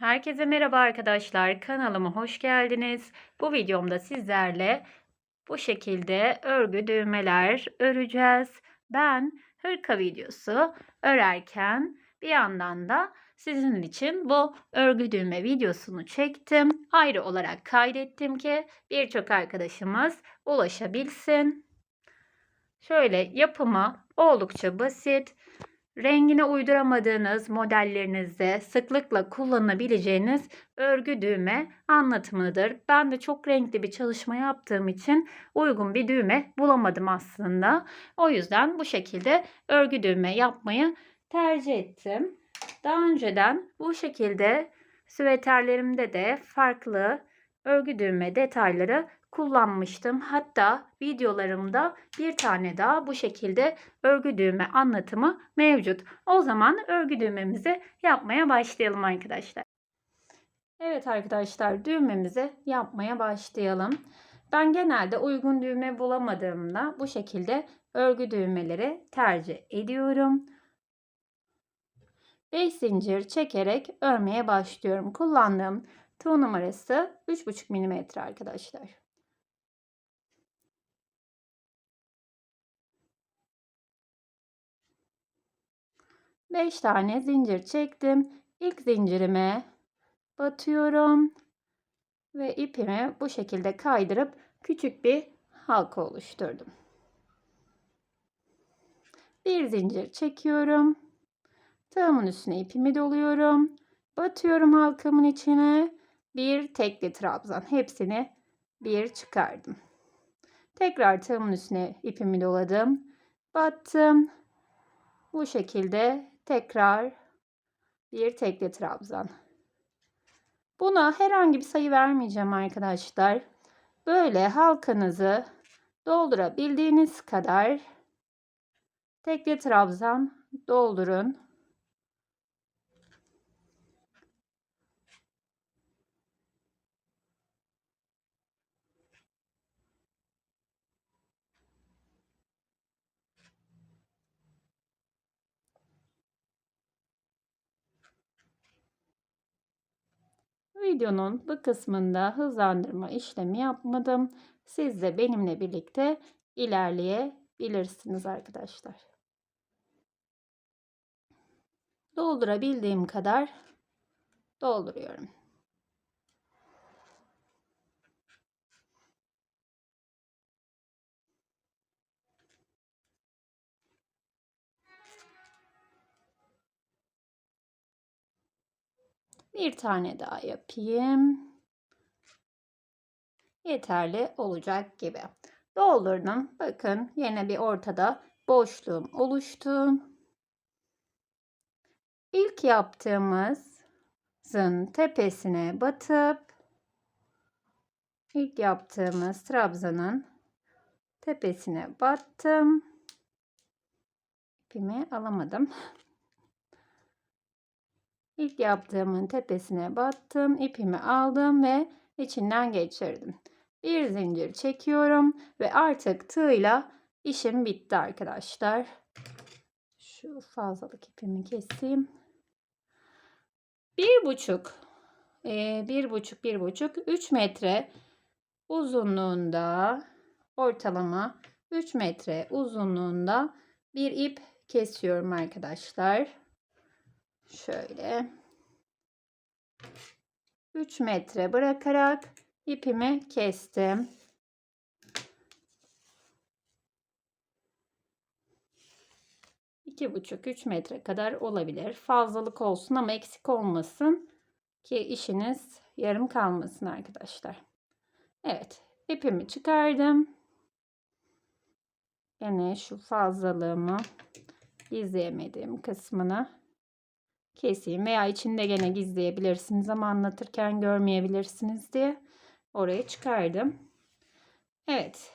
Herkese merhaba arkadaşlar. Kanalıma hoş geldiniz. Bu videomda sizlerle bu şekilde örgü düğmeler öreceğiz. Ben hırka videosu örerken bir yandan da sizin için bu örgü düğme videosunu çektim. Ayrı olarak kaydettim ki birçok arkadaşımız ulaşabilsin. Şöyle yapımı oldukça basit rengine uyduramadığınız modellerinizde sıklıkla kullanabileceğiniz örgü düğme anlatımıdır. Ben de çok renkli bir çalışma yaptığım için uygun bir düğme bulamadım aslında. O yüzden bu şekilde örgü düğme yapmayı tercih ettim. Daha önceden bu şekilde süveterlerimde de farklı örgü düğme detayları kullanmıştım. Hatta videolarımda bir tane daha bu şekilde örgü düğme anlatımı mevcut. O zaman örgü düğmemizi yapmaya başlayalım arkadaşlar. Evet arkadaşlar düğmemizi yapmaya başlayalım. Ben genelde uygun düğme bulamadığımda bu şekilde örgü düğmeleri tercih ediyorum. 5 zincir çekerek örmeye başlıyorum. Kullandığım tığ numarası 3,5 mm arkadaşlar. 5 tane zincir çektim. İlk zincirime batıyorum ve ipimi bu şekilde kaydırıp küçük bir halka oluşturdum. Bir zincir çekiyorum. Tığımın üstüne ipimi doluyorum. Batıyorum halkamın içine. Bir tekli trabzan. Hepsini bir çıkardım. Tekrar tığımın üstüne ipimi doladım. Battım. Bu şekilde tekrar bir tekli trabzan. Buna herhangi bir sayı vermeyeceğim arkadaşlar. Böyle halkanızı doldurabildiğiniz kadar tekli trabzan doldurun. Videonun bu kısmında hızlandırma işlemi yapmadım. Siz de benimle birlikte ilerleyebilirsiniz arkadaşlar. Doldurabildiğim kadar dolduruyorum. Bir tane daha yapayım. Yeterli olacak gibi. Doldurdum. Bakın yine bir ortada boşluğum oluştu. İlk yaptığımızın tepesine batıp ilk yaptığımız trabzanın tepesine battım. İpimi alamadım. İlk yaptığımın tepesine battım. ipimi aldım ve içinden geçirdim. Bir zincir çekiyorum ve artık tığla işim bitti arkadaşlar. Şu fazlalık ipimi keseyim. Bir buçuk, e, bir buçuk, bir buçuk, üç metre uzunluğunda ortalama 3 metre uzunluğunda bir ip kesiyorum arkadaşlar. Şöyle 3 metre bırakarak ipimi kestim. İki buçuk üç metre kadar olabilir. Fazlalık olsun ama eksik olmasın ki işiniz yarım kalmasın arkadaşlar. Evet ipimi çıkardım. Yine şu fazlalığımı gizleyemediğim kısmını keseyim veya içinde gene gizleyebilirsiniz ama anlatırken görmeyebilirsiniz diye oraya çıkardım. Evet.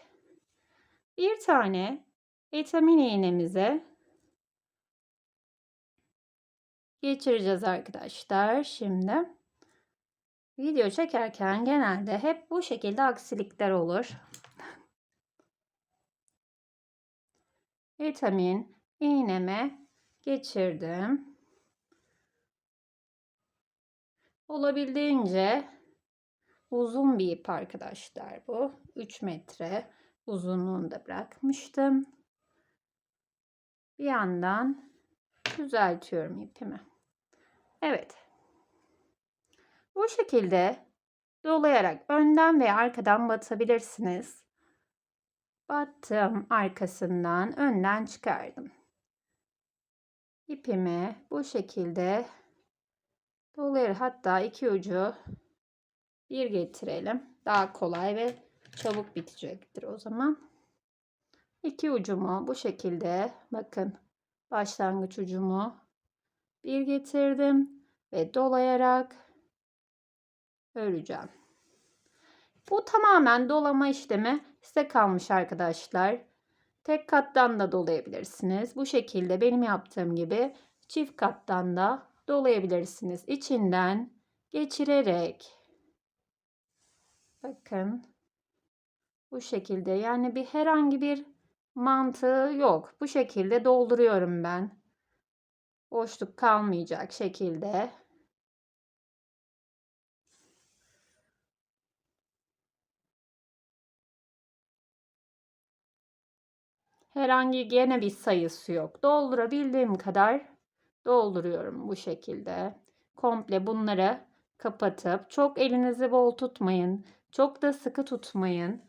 Bir tane vitamin iğnemize geçireceğiz arkadaşlar. Şimdi video çekerken genelde hep bu şekilde aksilikler olur. Vitamin iğneme geçirdim. Olabildiğince uzun bir ip arkadaşlar bu. 3 metre uzunluğunda bırakmıştım. Bir yandan düzeltiyorum ipimi. Evet. Bu şekilde dolayarak önden ve arkadan batabilirsiniz. Battım arkasından önden çıkardım. İpimi bu şekilde dolayarak hatta iki ucu bir getirelim. Daha kolay ve çabuk bitecektir o zaman. İki ucumu bu şekilde bakın başlangıç ucumu bir getirdim ve dolayarak öreceğim. Bu tamamen dolama işlemi size kalmış arkadaşlar. Tek kattan da dolayabilirsiniz. Bu şekilde benim yaptığım gibi çift kattan da dolayabilirsiniz. İçinden geçirerek bakın bu şekilde yani bir herhangi bir mantığı yok. Bu şekilde dolduruyorum ben. Boşluk kalmayacak şekilde. Herhangi gene bir sayısı yok. Doldurabildiğim kadar dolduruyorum bu şekilde. Komple bunları kapatıp çok elinizi bol tutmayın. Çok da sıkı tutmayın.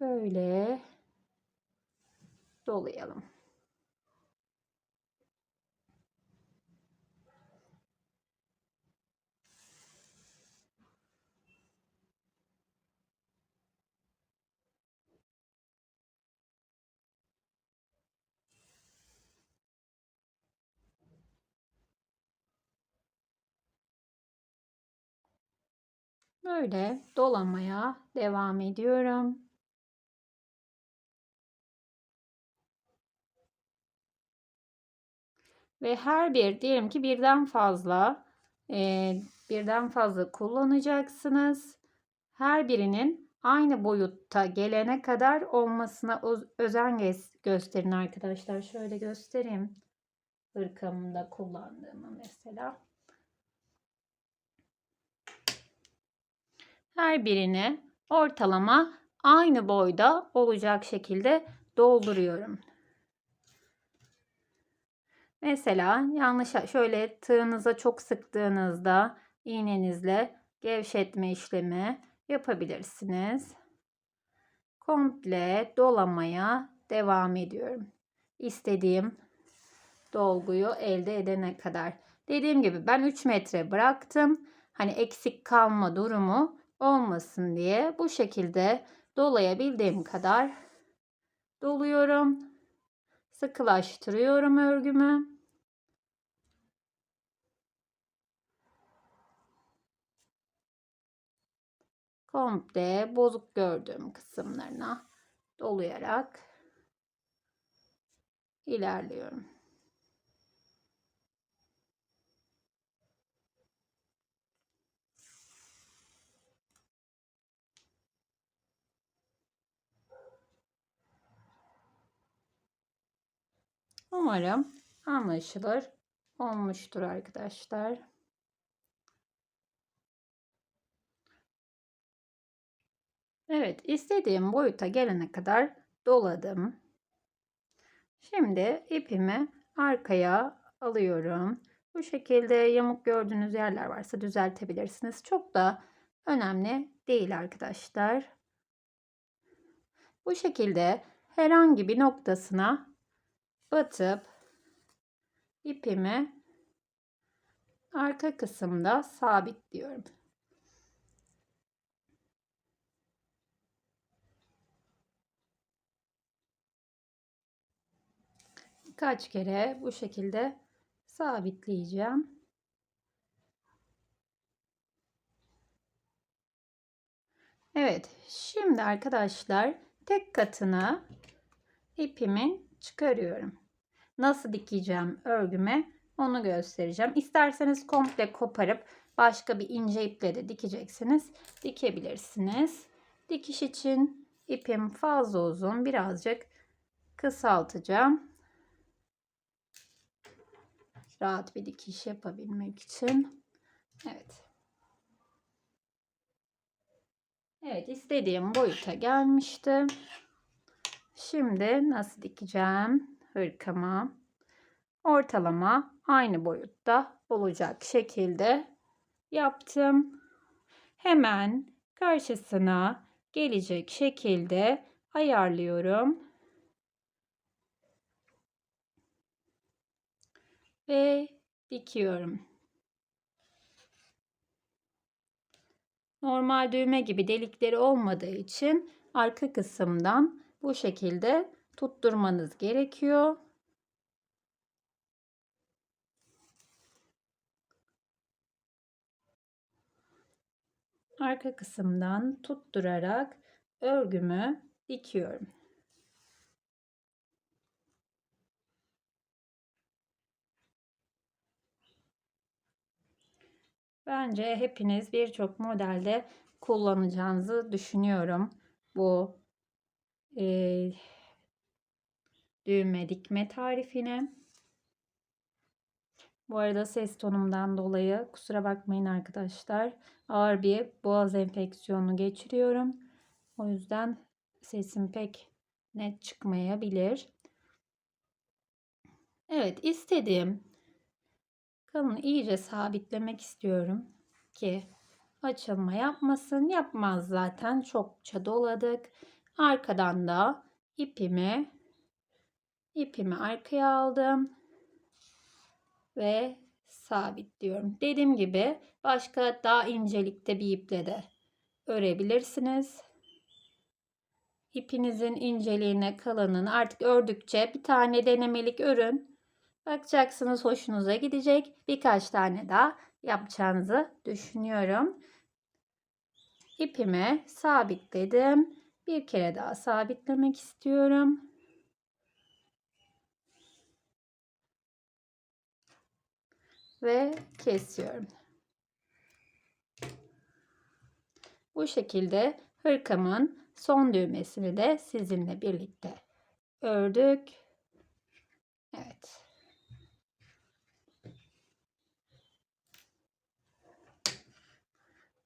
Böyle dolayalım. Böyle dolamaya devam ediyorum. Ve her bir diyelim ki birden fazla e, birden fazla kullanacaksınız. Her birinin aynı boyutta gelene kadar olmasına özen gösterin arkadaşlar. Şöyle göstereyim. Hırkamda kullandığımı mesela. Her birini ortalama aynı boyda olacak şekilde dolduruyorum. Mesela yanlış şöyle tığınıza çok sıktığınızda iğnenizle gevşetme işlemi yapabilirsiniz. Komple dolamaya devam ediyorum. İstediğim dolguyu elde edene kadar. Dediğim gibi ben 3 metre bıraktım. Hani eksik kalma durumu olmasın diye bu şekilde dolayabildiğim kadar doluyorum. Sıkılaştırıyorum örgümü. Komple bozuk gördüğüm kısımlarına dolayarak ilerliyorum. Umarım anlaşılır olmuştur arkadaşlar. Evet, istediğim boyuta gelene kadar doladım. Şimdi ipimi arkaya alıyorum. Bu şekilde yamuk gördüğünüz yerler varsa düzeltebilirsiniz. Çok da önemli değil arkadaşlar. Bu şekilde herhangi bir noktasına batıp ipimi arka kısımda sabitliyorum. Birkaç kere bu şekilde sabitleyeceğim. Evet, şimdi arkadaşlar tek katını ipimin çıkarıyorum. Nasıl dikeceğim örgüme onu göstereceğim. İsterseniz komple koparıp başka bir ince iple de dikeceksiniz. Dikebilirsiniz. Dikiş için ipim fazla uzun. Birazcık kısaltacağım. rahat bir dikiş yapabilmek için. Evet. Evet istediğim boyuta gelmişti. Şimdi nasıl dikeceğim hırkamı? Ortalama aynı boyutta olacak şekilde yaptım. Hemen karşısına gelecek şekilde ayarlıyorum. Ve dikiyorum. Normal düğme gibi delikleri olmadığı için arka kısımdan bu şekilde tutturmanız gerekiyor. Arka kısımdan tutturarak örgümü dikiyorum. Bence hepiniz birçok modelde kullanacağınızı düşünüyorum. Bu e, düğme dikme tarifini. Bu arada ses tonumdan dolayı kusura bakmayın arkadaşlar. Ağır bir boğaz enfeksiyonu geçiriyorum. O yüzden sesim pek net çıkmayabilir. Evet istediğim kalını iyice sabitlemek istiyorum ki açılma yapmasın. Yapmaz zaten çokça doladık. Arkadan da ipimi ipimi arkaya aldım ve sabitliyorum. Dediğim gibi başka daha incelikte bir iple de örebilirsiniz. İpinizin inceliğine kalınlığını artık ördükçe bir tane denemelik örün. Bakacaksınız hoşunuza gidecek. Birkaç tane daha yapacağınızı düşünüyorum. İpimi sabitledim. Bir kere daha sabitlemek istiyorum. Ve kesiyorum. Bu şekilde hırkamın son düğmesini de sizinle birlikte ördük. Evet.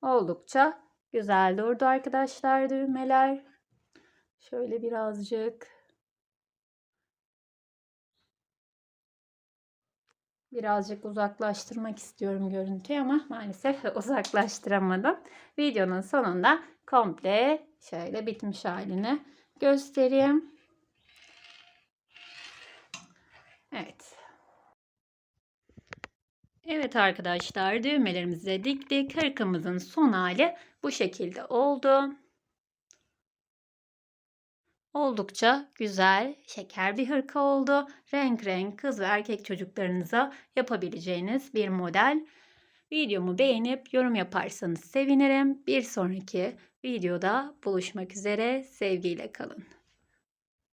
Oldukça güzel durdu arkadaşlar düğmeler. Şöyle birazcık birazcık uzaklaştırmak istiyorum görüntüyü ama maalesef uzaklaştıramadım. Videonun sonunda komple şöyle bitmiş halini göstereyim. Evet. Evet arkadaşlar düğmelerimizi diktik. Hırkamızın son hali bu şekilde oldu. Oldukça güzel, şeker bir hırka oldu. Renk renk kız ve erkek çocuklarınıza yapabileceğiniz bir model. Videomu beğenip yorum yaparsanız sevinirim. Bir sonraki videoda buluşmak üzere. Sevgiyle kalın.